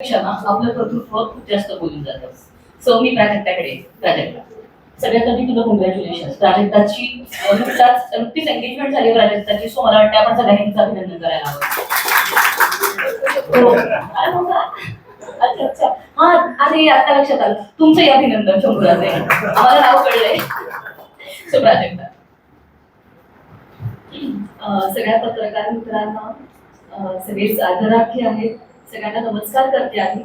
पेक्षा ना आपलं कर्तृत्व खूप जास्त बोलून जातं. सो मी प्राजक्ताकडे प्राजक्ता. सगळ्यात आधी तुला कॉंग्रॅच्युलेशन प्राजक्ताची नुकताच नुकतीच एंगेजमेंट झाली प्राजक्ताची सो मला वाटतं आपण सगळ्यांनीच अभिनंदन करायला हवं. हो. अच्छा अच्छा. हा अरे आता लक्षात आलं. तुमचंही अभिनंदन शंभराचे आम्हाला नाव कळलंय. सो प्राजक्ता. सगळ्या पत्रकार मित्रांना अं, सगळे आदरार्थी आहेत. सगळ्यांना नमस्कार करते आधी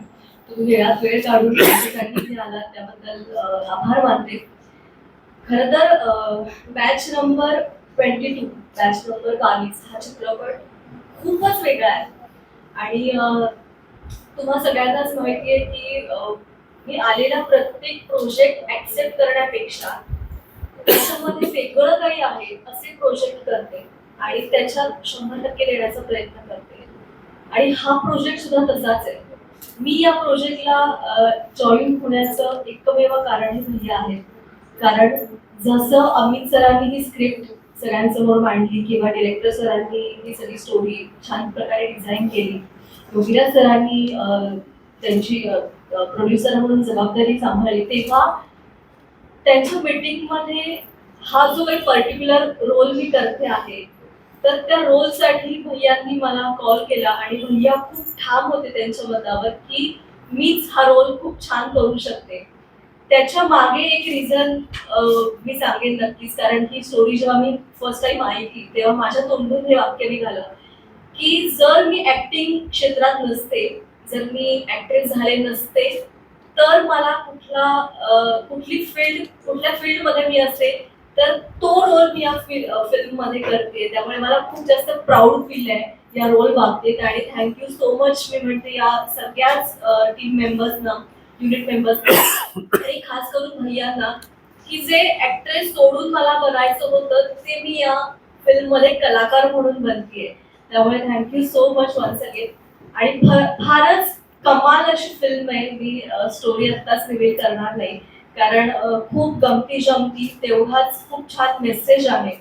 तुम्ही वेळात वेळ काढून इथे आलात त्याबद्दल आभार मानते. खर तर batch number twenty two batch number बावीस हा चित्रपट खूपच वेगळा आहे. आणि तुम्हा सगळ्यांनाच माहिती आहे की मी आलेला प्रत्येक प्रोजेक्ट ऍक्सेप्ट करण्यापेक्षा त्याच्यामध्ये वेगळं काही आहे असे प्रोजेक्ट करते. आणि त्याच्यात शंभर टक्के देण्याचा प्रयत्न करते. आणि हा प्रोजेक्ट सुद्धा तसाच आहे. मी या प्रोजेक्टला जॉईन होण्याचं एकमेव कारण हे आहे. कारण जसं अमित सरांनी ही स्क्रिप्ट सगळ्यांसमोर मांडली किंवा डिरेक्टर सरांनी ही सगळी स्टोरी छान प्रकारे डिझाईन केली योगीराज सरांनी त्यांची प्रोड्युसर म्हणून जबाबदारी सांभाळली तेव्हा त्यांच्या मीटिंगमध्ये हा जो एक पर्टिक्युलर रोल मी करते आहे तर त्या रोलसाठी भैयांनी मला कॉल केला आणि भैया खूप ठाम होते त्यांच्या मतावर की मीच हा रोल खूप छान करू शकते. त्याच्यामागे एक रिझन मी सांगेन नक्कीच. कारण ही स्टोरी जेव्हा मी फर्स्ट टाइम ऐकली तेव्हा माझ्या तोंडून हे वाक्य निघालं की जर मी ऍक्टिंग क्षेत्रात नसते जर मी ऍक्ट्रेस झाले नसते तर मला कुठला कुठली फील्ड कुठल्या फील्डमध्ये मी असते तर तो रोल मी या फिल्ममध्ये करते. त्यामुळे मला खूप जास्त प्राऊड फील आहे या रोल बाबतीत आणि थँक्यू सो मच मी म्हणते या सगळ्याच टीम मेंबर्सना युनिट मेंबर्स आणि खास करून भैयांना की जे ऍक्ट्रेस सोडून मला बनायचं होतं ते मी या फिल्ममध्ये कलाकार म्हणून बनतीये. त्यामुळे thank you so much once again आणि फारच कमाल अशी फिल्म आहे. मी स्टोरी आत्ताच रिव्हील करणार नाही. कारण खूप गमती जमती तेवढाच खूप छान मेसेज आहे.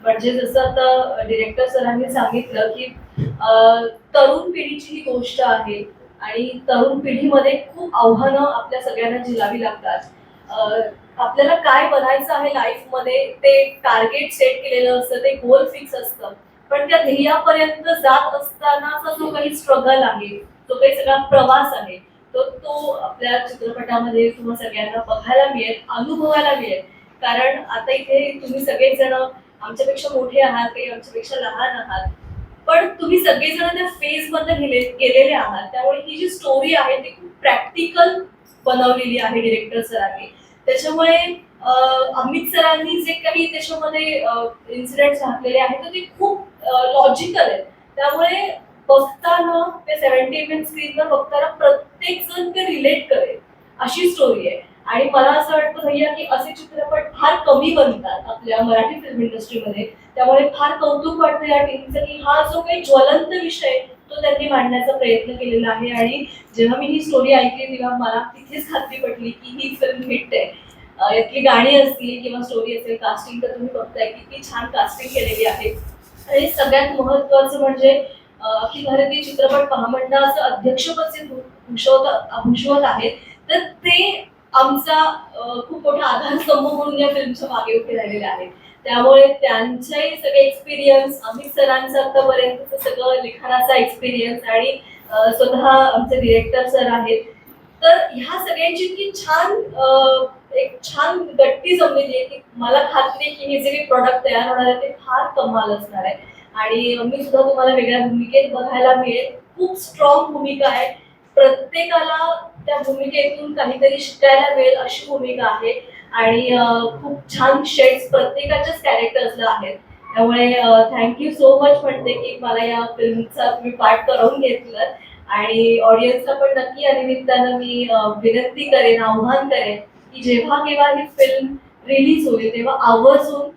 म्हणजे जसं आता डिरेक्टर सरांनी सांगितलं की तरुण पिढीची ही गोष्ट आहे आणि तरुण पिढीमध्ये खूप आव्हानं आपल्या सगळ्यांना झिलावी लागतात. आपल्याला काय बनायचं आहे लाईफमध्ये ते टार्गेट सेट केलेलं असतं ते गोल फिक्स असतं. पण त्या ध्येयापर्यंत जात असतानाचा जो काही स्ट्रगल आहे तो काही सगळा प्रवास आहे. तर तो आपल्या चित्रपटामध्ये तुम्हा सगळ्यांना बघायला मिळेल अनुभवायला मिळेल. कारण आता इथे तुम्ही सगळेजण आमच्यापेक्षा मोठे आहात काही आमच्यापेक्षा लहान आहात. पण तुम्ही सगळेजण त्या फेजमध्ये गेले गेलेले आहात. त्यामुळे ही जी स्टोरी आहे ती खूप प्रॅक्टिकल बनवलेली आहे डिरेक्टर सरांनी. त्याच्यामुळे अमित सरांनी जे काही त्याच्यामध्ये इन्सिडेंट घातलेले आहेत तर ते खूप लॉजिकल आहेत. त्यामुळे बघताना ते सेव्हन्टी एम एम स्क्रीनवर बघताना प्रत्येक जण ते रिलेट करेल. अशी स्टोरी आहे. आणि मला असं वाटतं भैया की असे चित्रपट फार कमी बनतात आपल्या मराठी फिल्म इंडस्ट्रीमध्ये त्यामुळे फार कौतुक वाटतं या टीमचं की हा जो काही ज्वलंत विषय तो त्यांनी मांडण्याचा प्रयत्न केलेला आहे. आणि जेव्हा मी ही स्टोरी ऐकली तेव्हा मला तिथेच खात्री पटली की ही फिल्म हिट आहे. यातली गाणी असतील किंवा स्टोरी असेल कास्टिंग तर तुम्ही बघताय किती छान कास्टिंग केलेली आहे. आणि सगळ्यात महत्वाचं म्हणजे अखिल भारतीय चित्रपट महामंडळाचं अध्यक्षपद जे भूषवत भूषवत आहेत तर ते आमचा खूप मोठा आधारस्तंभ म्हणून या फिल्मच्या मागे उभे राहिलेले आहेत. त्यामुळे त्यांचे सगळे एक्सपिरियन्स अमित सरांचं आतापर्यंतचं सगळं लिखाणाचा एक्सपिरियन्स आणि स्वतः आमचे डिरेक्टर सर आहेत. तर ह्या सगळ्यांची इतकी छान एक छान गट्टी जमलेली आहे की मला खात्री आहे की हे जे काही प्रॉडक्ट तयार होणार आहे ते फार कमाल असणार आहे. आणि मी सुद्धा तुम्हाला वेगळ्या भूमिकेत बघायला मिळेल. खूप स्ट्रॉंग भूमिका आहे. प्रत्येकाला त्या भूमिकेतून काहीतरी शिकायला मिळेल अशी भूमिका आहे. आणि खूप छान शेड्स प्रत्येकाच्याच कॅरेक्टर्सला आहेत. त्यामुळे थँक्यू सो मच म्हणते की मला या फिल्मचा तुम्ही पार्ट करून घेतलं आणि ऑडियन्सला पण नक्की या निमित्तानं मी विनंती करेन आव्हान करेन की जेव्हा केव्हा ही फिल्म रिलीज होईल तेव्हा आवर्जून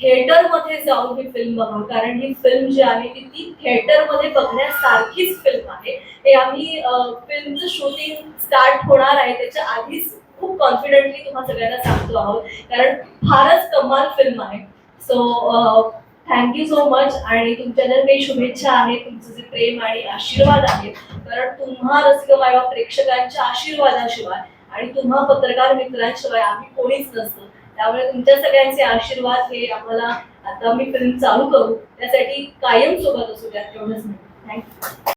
थिएटरमध्ये जाऊन ही फिल्म बघा कारण ही फिल्म जी आहे ती ती थिएटरमध्ये बघण्यासारखीच फिल्म आहे. हे आम्ही फिल्मचं शूटिंग स्टार्ट होणार आहे त्याच्या आधीच खूप कॉन्फिडेंटली तुम्हाला सगळ्यांना सांगतो आहोत. कारण फारच कमाल फिल्म आहे. सो थँक्यू सो मच आणि तुमच्या जर काही शुभेच्छा आहेत तुमचं जे प्रेम आणि आशीर्वाद आहेत कारण तुम्हा रसिक मायबा प्रेक्षकांच्या आशीर्वादाशिवाय आणि तुम्हा पत्रकार मित्रांशिवाय आम्ही कोणीच नसतो. त्यामुळे तुमच्या सगळ्यांचे आशीर्वाद हे आम्हाला आता मी फिल्म चालू करू. त्यासाठी कायम सोबत असू द्या एवढंच थँक्यू